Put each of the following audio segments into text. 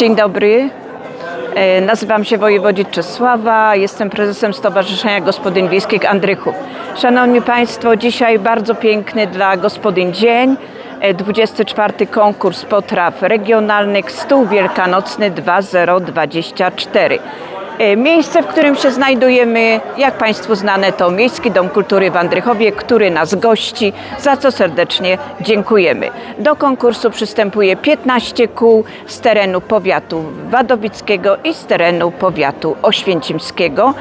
Dzień dobry. E, Nazywam się Wojewodzic Czesława, jestem prezesem Stowarzyszenia Gospodyń Wiejskich Andrychów. Szanowni Państwo, dzisiaj bardzo piękny dla gospodyń dzień. E, 24 konkurs potraw regionalnych Stół Wielkanocny 2024. E, Miejsce, w którym się znajdujemy, jak Państwu znane, to Miejski Dom Kultury w Andrychowie, który nas gości, za co serdecznie dziękujemy. Do konkursu przystępuje 15 kół z terenu powiatu wadowickiego i z terenu powiatu oświęcimskiego.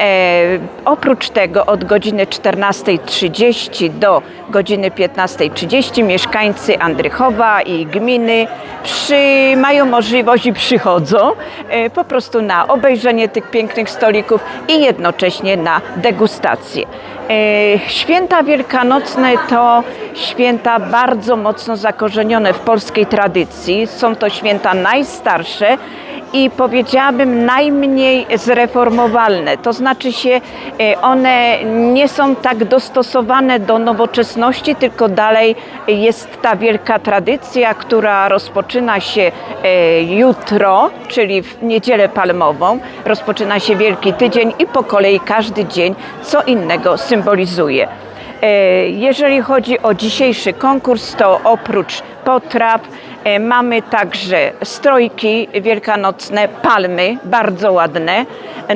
E, oprócz tego od godziny 14.30 do godziny 15.30 mieszkańcy Andrychowa i gminy przy, mają możliwość i przychodzą e, po prostu na obejrzenie tych pięknych stolików i jednocześnie na degustację. E, Święta wielkanocne to święta bardzo mocno zakorzenione w polskiej tradycji. Są to święta najstarsze i powiedziałabym najmniej zreformowalne. To znaczy się, e, one nie są tak dostosowane do nowoczesności, tylko dalej jest ta wielka tradycja, która rozpoczyna się e, jutro, czyli w niedzielę palmową. Rozpoczyna się Wielki Tydzień i po kolei każdy dzień co innego symbolizuje. E, Jeżeli chodzi o dzisiejszy konkurs, to oprócz potraw e, mamy także strojki wielkanocne, palmy, bardzo ładne.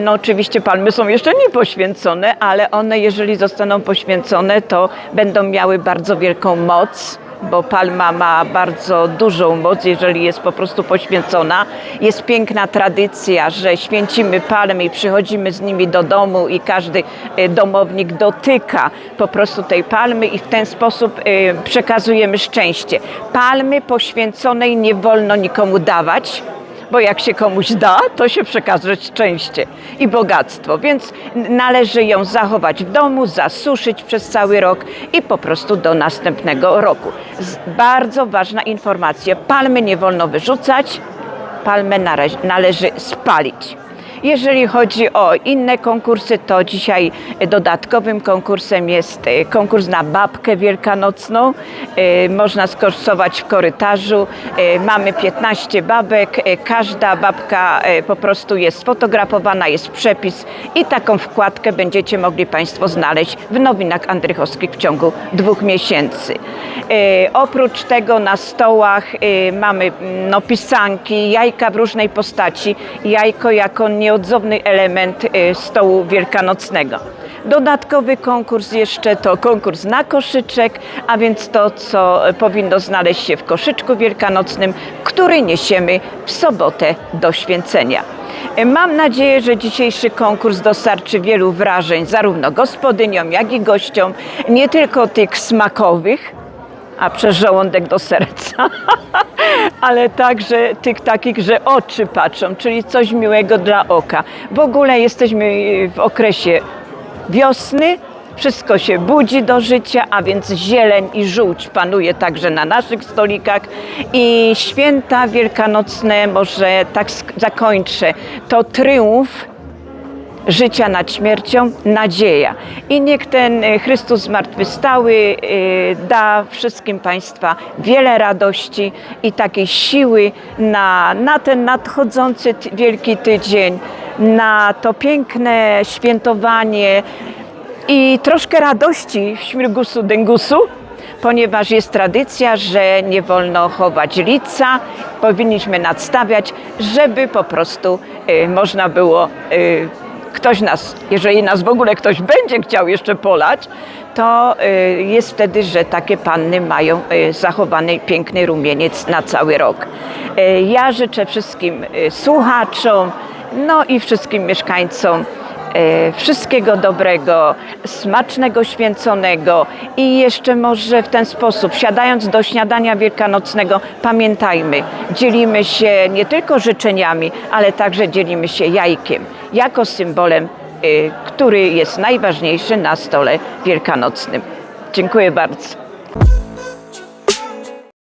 No oczywiście palmy są jeszcze nie poświęcone, ale one jeżeli zostaną poświęcone, to będą miały bardzo wielką moc bo palma ma bardzo dużą moc, jeżeli jest po prostu poświęcona. Jest piękna tradycja, że święcimy palmy i przychodzimy z nimi do domu i każdy e, domownik dotyka po prostu tej palmy i w ten sposób e, przekazujemy szczęście. Palmy poświęconej nie wolno nikomu dawać, bo jak się komuś da, to się przekaże szczęście i bogactwo, więc należy ją zachować w domu, zasuszyć przez cały rok i po prostu do następnego roku. Bardzo ważna informacja, palmy nie wolno wyrzucać, palmę należy spalić. Jeżeli chodzi o inne konkursy, to dzisiaj dodatkowym konkursem jest e, konkurs na babkę wielkanocną. E, Można skorsować w korytarzu. E, Mamy 15 babek. Każda babka po prostu jest sfotografowana, jest przepis i taką wkładkę będziecie mogli Państwo znaleźć w nowinach andrychowskich w ciągu dwóch miesięcy. Oprócz tego na stołach mamy mm, no, pisanki, jajka w różnej postaci. Jajko jako nieodzowny element e, stołu wielkanocnego. Dodatkowy konkurs jeszcze to konkurs na koszyczek, a więc to, co powinno znaleźć się w koszyczku wielkanocnym, który niesiemy w sobotę do święcenia. E, Mam nadzieję, że dzisiejszy konkurs dostarczy wielu wrażeń zarówno gospodyniom, jak i gościom, nie tylko tych smakowych, a przez żołądek do serca, ale także tych takich, że oczy patrzą, czyli coś miłego dla oka. W ogóle jesteśmy w okresie wiosny, wszystko się budzi do życia, a więc zieleń i żółć panuje także na naszych stolikach. I święta wielkanocne, może tak zakończę, to triumf życia nad śmiercią, nadzieja. I niech ten e, Chrystus zmartwychwstały e, da wszystkim Państwa wiele radości i takiej siły na, na ten nadchodzący Wielki Tydzień, na to piękne świętowanie i troszkę radości w śmigusu dęgusu, ponieważ jest tradycja, że nie wolno chować lica, powinniśmy nadstawiać, żeby po prostu y, można było, y, ktoś nas, jeżeli nas w ogóle ktoś będzie chciał jeszcze polać, to y, jest wtedy, że takie panny mają y, zachowany piękny rumieniec na cały rok. Y, Ja życzę wszystkim słuchaczom, no i wszystkim mieszkańcom Wszystkiego dobrego, smacznego święconego i jeszcze może w ten sposób, siadając do śniadania wielkanocnego, pamiętajmy, dzielimy się nie tylko życzeniami, ale także dzielimy się jajkiem, jako symbolem, e, który jest najważniejszy na stole wielkanocnym. Dziękuję bardzo.